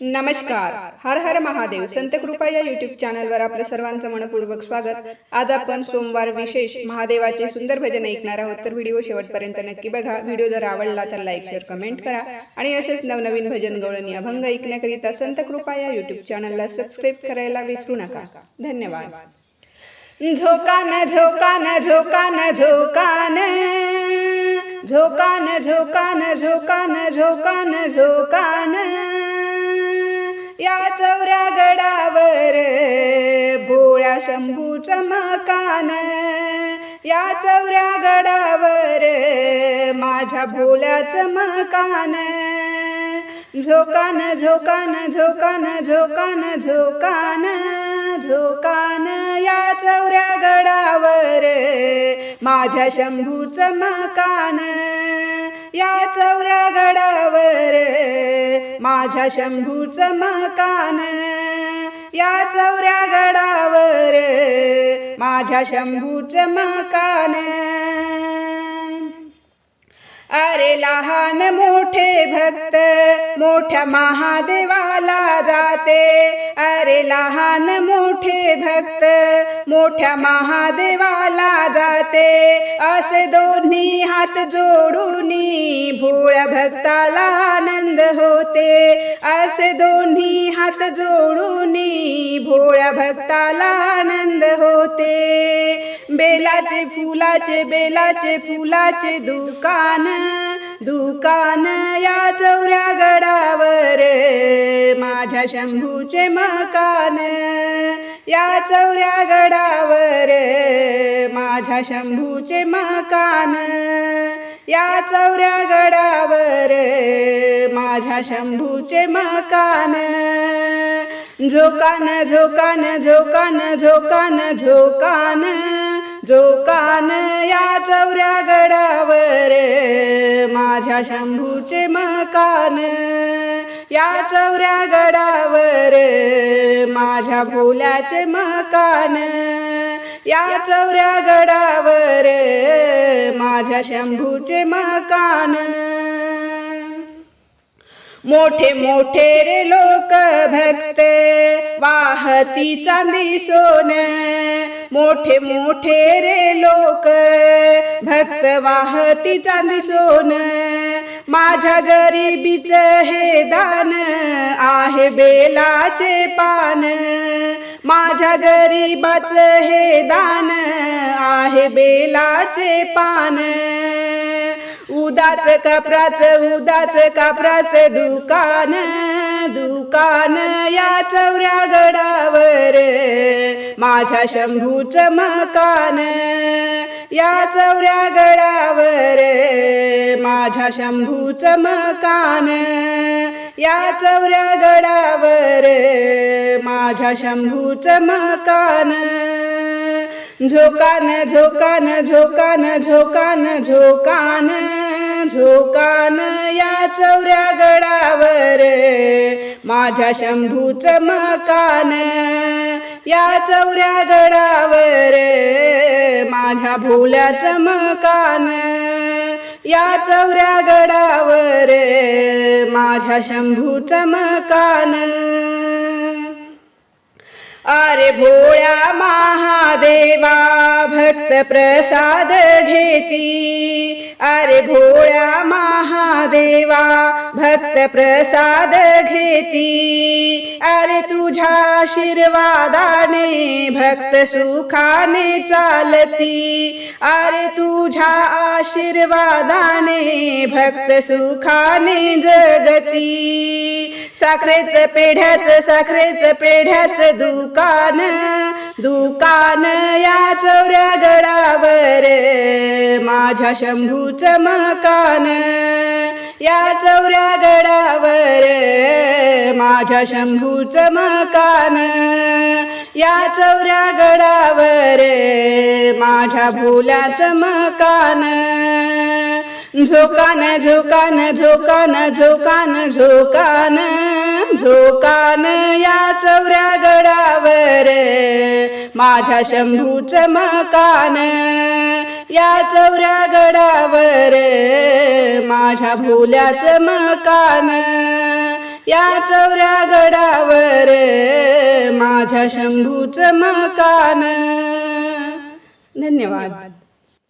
नमस्कार. हर हर महादेव. संत कृपा या युट्यूब चॅनलवर आपलं सर्वांचं मनपूर्वक स्वागत. आज आपण सोमवार विशेष महादेवाचे सुंदर भजन ऐकणार आहोत. तर व्हिडिओ शेवटपर्यंत नक्की बघा. व्हिडिओ जर आवडला तर लाईक शेअर कमेंट करा. आणि असेच नवनवीन भजन गवळणी अभंग ऐकण्याकरिता संत कृपा या युट्यूब चॅनलला सबस्क्राईब करायला विसरू नका. धन्यवाद. झोकान झोकान झोकान झोकान. झोकान झोकान झोकान झोकान झोकान. या चौऱ्या गडावर भोळ्या शंभू चमकान या चौऱ्या गडावर माझ्या भोल्या चमकान झोकान झोकान झोकान झोकान झोकान झोकान या चौऱ्या गडावर माझ्या शंभू चमकान या चौऱ्या गडावर माझ्या शंभूच मकान या चौऱ्या गडावर माझ्या शंभूच मकान. अरे लहान मोठे भक्त मोठ्या महादेवाला जाते. अरे लहान मोठे भक्त मोठ्या महादेवाला जाते. असे दोन्ही हात जोडून भोळ्या भक्ताला होते. असे दोन्ही हात जोडून भोळ्या भक्ताला आनंद होते. बेलाचे फुलाचे बेलाचे फुलाचे दुकान दुकान या चौऱ्या गडावर माझ्या शंभूचे मकान. या चौऱ्या गडावर माझ्या शंभूचे मकान. या चौऱ्या गडावर माझ्या शंभूचे मकान. झोकान झोकान झोकान झोकान झोकान. झोकान या चौऱ्या गडावर. माझ्या शंभूचे मकान या चौऱ्या गडावर. माझ्या भोल्याचे मकान या चौऱ्या गडावर. माझ्या शंभूचे मकान मोठे मोठे रे लोक भक्त वाहती चांदी सोन. मोठे मोठे रे लोक भक्त वाहती चांदी सोन. माझ्या गरीबीच हे दान आहे बेलाचे पान. माझ्या गरीबाच हे दान आहे बेलाचे पान. उदाच कपराच उदाच कापराच दुकान दुकान या चौऱ्या गडावर माझ्या शंभूच मकान. या चौऱ्या गडावर माझ्या शंभूच मकान. या चौऱ्या गडावर माझ्या शंभूच मकान. झोकान झोकान झोकान झोकान झोकान झोकान या चौऱ्या गडावर. माझ्या शंभूच मकान या चौऱ्या गडावर. माझ्या भोल्याच मकान या चौऱ्या गडावर. माझ्या शंभूच मकान अरे भोळ्या महादेवा भक्त प्रसाद घेती. अरे भोळ्या महादेवा भक्त प्रसाद घेती. अरे तुझ्या आशीर्वादाने भक्त सुखाने चालती. अरे तुझ्या आशीर्वादाने भक्त सुखाने जगती. साखरेच पेढ्याच साखरेच पेढ्याच दुकान दुकान या चौऱ्या गडावर माझ्या शंभूच मकान. या चौऱ्या गडावर माझ्या शंभूच मकान. या चौऱ्या गडावर माझ्या भोल्याच मकान. झोकान झोकान झोकान झोकान झोकान झोकान या चौऱ्या गडावर. माझ्या शंभूच मकान या चौऱ्या गडावर. माझ्या भोल्याच मकान या चौऱ्या गडावर. माझ्या शंभूच मकान. धन्यवाद.